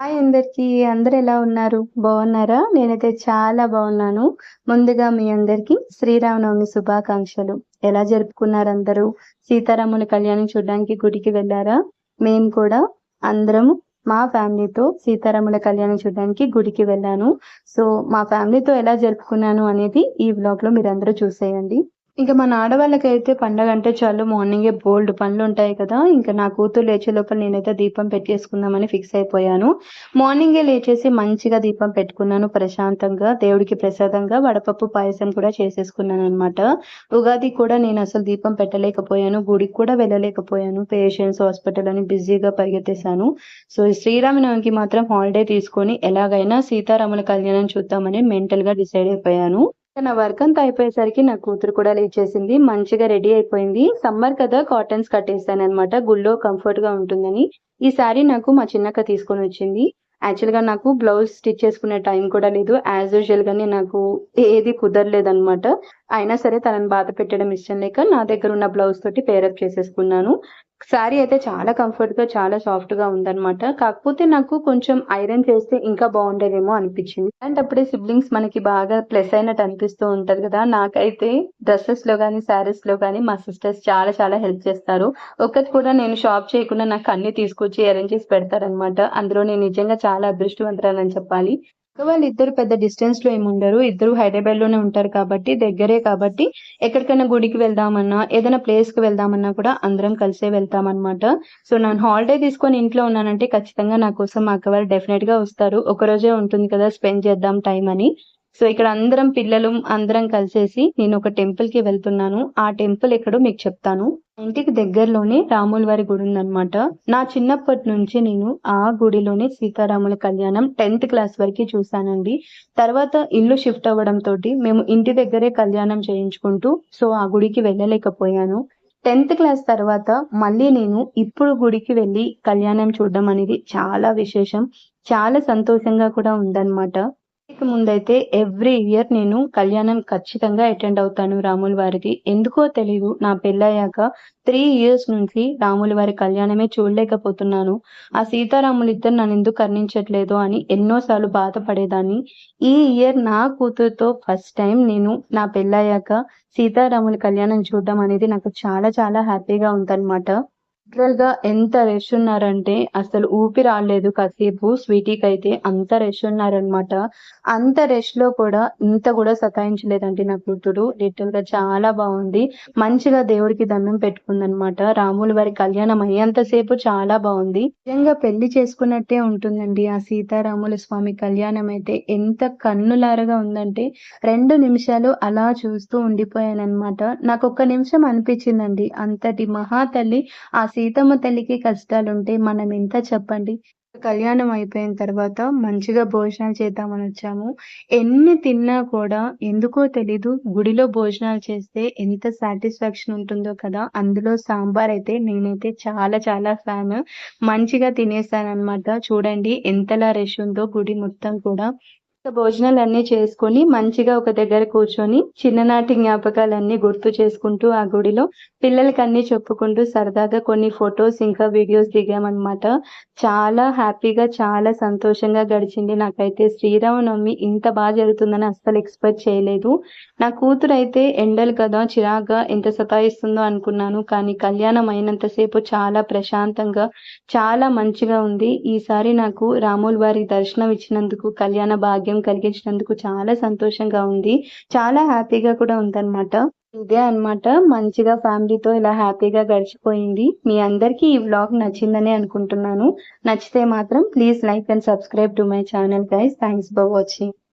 Hi అందరికీ. అందరు ఎలా ఉన్నారు? బాగున్నారా? నేనైతే చాలా బాగున్నాను. ముందుగా మీ అందరికి శ్రీరామనవమి శుభాకాంక్షలు. ఎలా జరుపుకున్నారు అందరూ సీతారాముల కళ్యాణం చూడడానికి గుడికి వెళ్ళారా? మేము కూడా అందరం మా ఫ్యామిలీతో సీతారాముల కళ్యాణం చూడడానికి గుడికి వెళ్ళాను. సో మా ఫ్యామిలీతో ఎలా జరుపుకున్నాను అనేది ఈ వ్లాగ్లో మీరు అందరూ చూసేయండి. ఇంకా మన ఆడవాళ్ళకైతే పండగ అంటే చాలు మార్నింగే బోల్డ్ పనులు ఉంటాయి కదా. ఇంకా నా కూతురు లేచే లోపల నేనైతే దీపం పెట్టేసుకుందామని ఫిక్స్ అయిపోయాను. మార్నింగే లేచేసి మంచిగా దీపం పెట్టుకున్నాను ప్రశాంతంగా దేవుడికి ప్రసాదంగా వడపప్పు పాయసం కూడా చేసేసుకున్నాను అనమాట ఉగాది కూడా నేను అసలు దీపం పెట్టలేకపోయాను గుడికి కూడా వెళ్ళలేకపోయాను. పేషెంట్స్ హాస్పిటల్ అని బిజీగా పరిగెత్తేసాను సో శ్రీరామనవమికి మాత్రం హాలిడే తీసుకొని ఎలాగైనా సీతారాముల కళ్యాణం చూద్దామని మెంటల్గా డిసైడ్ అయిపోయాను. నా వర్క్ అంతా అయిపోయేసరికి నా కూతురు కూడా లేచేసింది మంచిగా రెడీ అయిపోయింది. సమ్మర్ కదా కాటన్స్ కట్టేసాను అనమాట గుళ్ళో కంఫర్ట్గా ఉంటుందని. ఈ శారీ నాకు మా చిన్నక్క తీసుకొని వచ్చింది. యాక్చువల్గా నాకు బ్లౌజ్ స్టిచ్ చేసుకునే టైం కూడా లేదు. యాజ్ యూజువల్ గానే నాకు ఏది కుదరలేదు అనమాట అయినా సరే తనని బాధ పెట్టడం ఇష్టం లేక నా దగ్గర ఉన్న బ్లౌజ్ తోటి పేరప్ చేసేసుకున్నాను. శారీ అయితే చాలా కంఫర్ట్గా చాలా సాఫ్ట్గా ఉందన్నమాట. కాకపోతే నాకు కొంచెం ఐరన్ చేస్తే ఇంకా బాగుండేదేమో అనిపించింది. అండ్ అప్పుడే సిబ్లింగ్స్ మనకి బాగా ప్లస్ అయినట్టు అనిపిస్తూ ఉంటారు కదా. నాకైతే డ్రెస్సెస్లో కానీ శారీస్లో కానీ మా సిస్టర్స్ చాలా చాలా హెల్ప్ చేస్తారు. ఒక్కటి కూడా నేను షాప్ చేయకుండా నాకు అన్ని తీసుకొచ్చి అరేంజ్ చేసి పెడతారనమాట అందులో నేను నిజంగా చాలా అదృష్టవంతురాలని చెప్పాలి. వాళ్ళు ఇద్దరు పెద్ద డిస్టెన్స్లో ఏముండరు. ఉండరు ఇద్దరు హైదరాబాద్లోనే ఉంటారు కాబట్టి దగ్గరే కాబట్టి ఎక్కడికైనా గుడికి వెళ్దామన్నా ఏదైనా ప్లేస్కి వెళ్దామన్నా కూడా అందరం కలిసే వెళ్తాం అనమాట సో నేను హాలిడే తీసుకొని ఇంట్లో ఉన్నానంటే ఖచ్చితంగా నా కోసం మా అక్కవారు డెఫినెట్గా వస్తారు. ఒక రోజే ఉంటుంది కదా స్పెండ్ చేద్దాం టైం అని. సో ఇక్కడ అందరం పిల్లలు అందరం కలిసేసి నేను ఒక టెంపుల్కి వెళ్తున్నాను. ఆ టెంపుల్ ఎక్కడో మీకు చెప్తాను. ఇంటికి దగ్గరలోనే రాములవారి గుడి ఉందన్నమాట. నా చిన్నప్పటి నుంచి నేను ఆ గుడిలోనే సీతారాముల కళ్యాణం టెన్త్ క్లాస్ వరకు చూశానండి. తర్వాత ఇల్లు షిఫ్ట్ అవ్వడం తోటి మేము ఇంటి దగ్గరే కళ్యాణం చేయించుకుంటూ సో ఆ గుడికి వెళ్ళలేకపోయాను. టెన్త్ క్లాస్ తర్వాత మళ్ళీ నేను ఇప్పుడు గుడికి వెళ్ళి కళ్యాణం చూడడం అనేది చాలా విశేషం. చాలా సంతోషంగా కూడా ఉందన్నమాట. ఇక ముందైతే ఎవ్రీ ఇయర్ నేను కళ్యాణం ఖచ్చితంగా అటెండ్ అవుతాను రాముల వారికి ఎందుకో తెలియదు నా పెళ్ళయ్యాక త్రీ ఇయర్స్ నుంచి రాముల వారి కళ్యాణమే చూడలేకపోతున్నాను. ఆ సీతారాములు ఇద్దరు నన్ను ఎందుకు కర్ణించట్లేదు అని ఎన్నోసార్లు బాధపడేదాన్ని. ఈ ఇయర్ నా కూతురుతో ఫస్ట్ టైం నేను నా పెళ్ళయ్యాక సీతారాముల కళ్యాణం చూడడం అనేది నాకు చాలా చాలా హ్యాపీగా ఉందన్నమాట. గా ఎంత రష్ ఉన్నారంటే అసలు ఊపి రాలేదు కాసేపు స్వీటీకి అయితే అంత రష్ ఉన్నారనమాట అంత రష్లో కూడా ఇంత కూడా సతాయించలేదండి నా కూతురు. లిటరల్గా చాలా బాగుంది. మంచిగా దేవుడికి దండం పెట్టుకుందనమాట రాముల వారి కళ్యాణం అయ్యేంతసేపు చాలా బాగుంది. నిజంగా పెళ్ళి చేసుకున్నట్టే ఉంటుందండి ఆ సీతారాముల స్వామి కళ్యాణం అయితే. ఎంత కన్నులారగా ఉందంటే రెండు నిమిషాలు అలా చూస్తూ ఉండిపోయానమాట నాకు ఒక్క నిమిషం అనిపించిందండి. అంతటి మహాతల్లి ఆ సీతమ్మ తల్లికి కష్టాలుంటే మనం ఎంత చెప్పండి? కళ్యాణం అయిపోయిన తర్వాత మంచిగా భోజనాలు చేద్దామని వచ్చాము. ఎన్ని తిన్నా కూడా ఎందుకో తెలీదు. గుడిలో భోజనాలు చేస్తే ఎంత సాటిస్ఫాక్షన్ ఉంటుందో కదా. అందులో సాంబార్ అయితే నేనైతే చాలా చాలా ఫ్యాన్. మంచిగా తినేసాను అనమాట చూడండి ఎంతలా రష్ ఉందో గుడి మొత్తం కూడా. భోజనాలు అన్ని చేసుకొని మంచిగా ఒక దగ్గర కూర్చొని చిన్ననాటి జ్ఞాపకాలన్నీ గుర్తు చేసుకుంటూ ఆ గుడిలో పిల్లలకి అన్ని చెప్పుకుంటూ సరదాగా కొన్ని ఫొటోస్ ఇంకా వీడియోస్ దిగామన్నమాట. చాలా హ్యాపీగా చాలా సంతోషంగా గడిచింది నాకైతే. శ్రీరామనవమి ఇంత బాగా జరుగుతుందని అస్సలు ఎక్స్పెక్ట్ చేయలేదు. నా కూతురు అయితే ఎండలు కదా చిరాగ్గా ఎంత సతాయిస్తుందో అనుకున్నాను. కానీ కళ్యాణం అయినంతసేపు చాలా ప్రశాంతంగా చాలా మంచిగా ఉంది. ఈసారి నాకు రాముల వారి దర్శనం ఇచ్చినందుకు కళ్యాణ భాగ్యం భాగ్యం కలిగించినందుకు చాలా సంతోషంగా ఉంది. చాలా హ్యాపీగా కూడా ఉందన్నమాట. ఇదే అనమాట మంచిగా ఫ్యామిలీతో ఇలా హ్యాపీగా గడిచిపోయింది. మీ అందరికీ ఈ వ్లాగ్ నచ్చిందని అనుకుంటున్నాను. నచ్చితే మాత్రం please like and subscribe to my channel guys thanks for watching